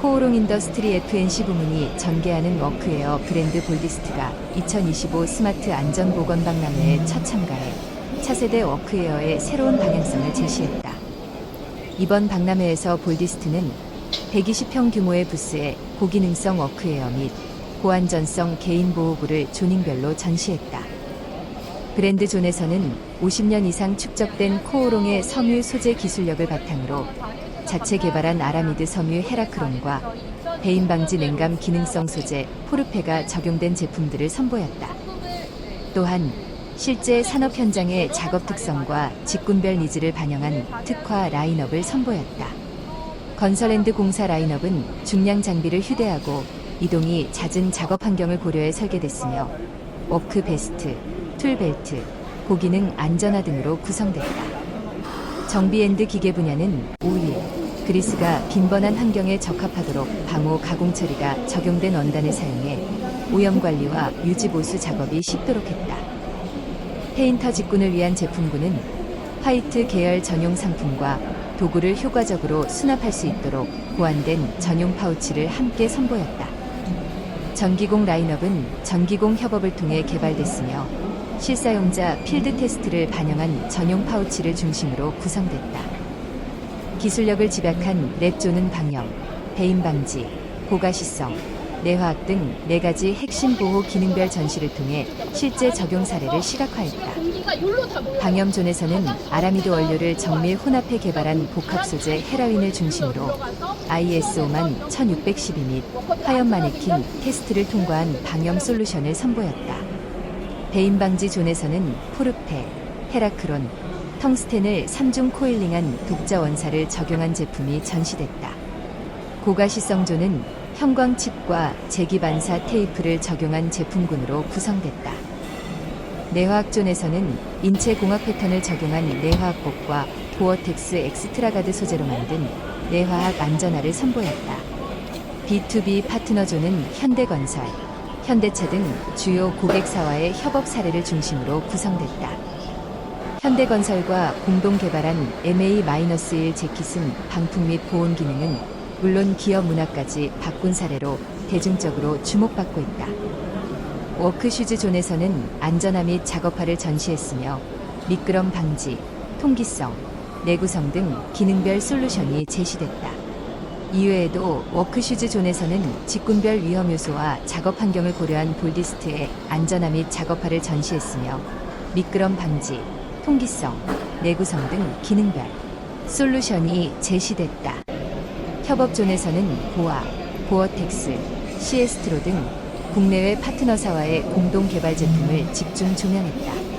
코오롱 인더스트리 FNC 부문이 전개하는 워크웨어 브랜드 볼디스트가 2025 스마트 안전보건 박람회에 첫 참가해 차세대 워크웨어의 새로운 방향성을 제시했다. 이번 박람회에서 볼디스트는 120평 규모의 부스에 고기능성 워크웨어 및 고안전성 개인 보호구를 조닝별로 전시했다. 브랜드 존에서는 50년 이상 축적된 코오롱의 섬유 소재 기술력을 바탕으로 자체 개발한 아라미드 섬유 헤라크론과 배임 방지 냉감 기능성 소재 포르페가 적용된 제품들을 선보였다. 또한 실제 산업 현장의 작업 특성과 직군별 니즈를 반영한 특화 라인업을 선보였다. 건설랜드 공사 라인업은 중량 장비를 휴대하고 이동이 잦은 작업 환경을 고려해 설계됐으며 워크 베스트, 툴 벨트, 고기능 안전화 등으로 구성됐다. 정비앤드 기계 분야는 오일, 그리스가 빈번한 환경에 적합하도록 방호 가공 처리가 적용된 원단을 사용해 오염 관리와 유지 보수 작업이 쉽도록 했다. 페인터 직군을 위한 제품군은 화이트 계열 전용 상품과 도구를 효과적으로 수납할 수 있도록 고안된 전용 파우치를 함께 선보였다. 전기공 라인업은 전기공 협업을 통해 개발됐으며 실사용자 필드 테스트를 반영한 전용 파우치를 중심으로 구성됐다. 기술력을 집약한 랩조는 방역, 배임 방지, 고가시성, 내화학 등 네 가지 핵심 보호 기능별 전시를 통해 실제 적용 사례를 시각화했다. 방염존에서는 아라미드 원료를 정밀 혼합해 개발한 복합 소재 헤라윈을 중심으로 ISO만 1612 및 화염 마네킹 테스트를 통과한 방염 솔루션을 선보였다. 배임 방지 존에서는 포르페, 헤라크론, 텅스텐을 3중 코일링한 독자 원사를 적용한 제품이 전시됐다. 고가시성 존은 형광칩과 제기반사 테이프를 적용한 제품군으로 구성됐다. 내화학존에서는 인체 공학 패턴을 적용한 내화학복과 보어텍스 엑스트라가드 소재로 만든 내화학 안전화를 선보였다. B2B 파트너존은 현대건설, 현대차 등 주요 고객사와의 협업 사례를 중심으로 구성됐다. 현대건설과 공동 개발한 MA-1 재킷은 방풍 및 보온 기능은 물론 기업 문화까지 바꾼 사례로 대중적으로 주목받고 있다. 워크슈즈 존에서는 안전화 및 작업화를 전시했으며 미끄럼 방지, 통기성, 내구성 등 기능별 솔루션이 제시됐다. 이외에도 워크슈즈 존에서는 직군별 위험 요소와 작업 환경을 고려한 볼디스트의 안전화 및 작업화를 전시했으며 미끄럼 방지, 통기성, 내구성 등 기능별 솔루션이 제시됐다. 협업존에서는 고아, 고어텍스, 시에스트로 등 국내외 파트너사와의 공동 개발 제품을 집중 조명했다.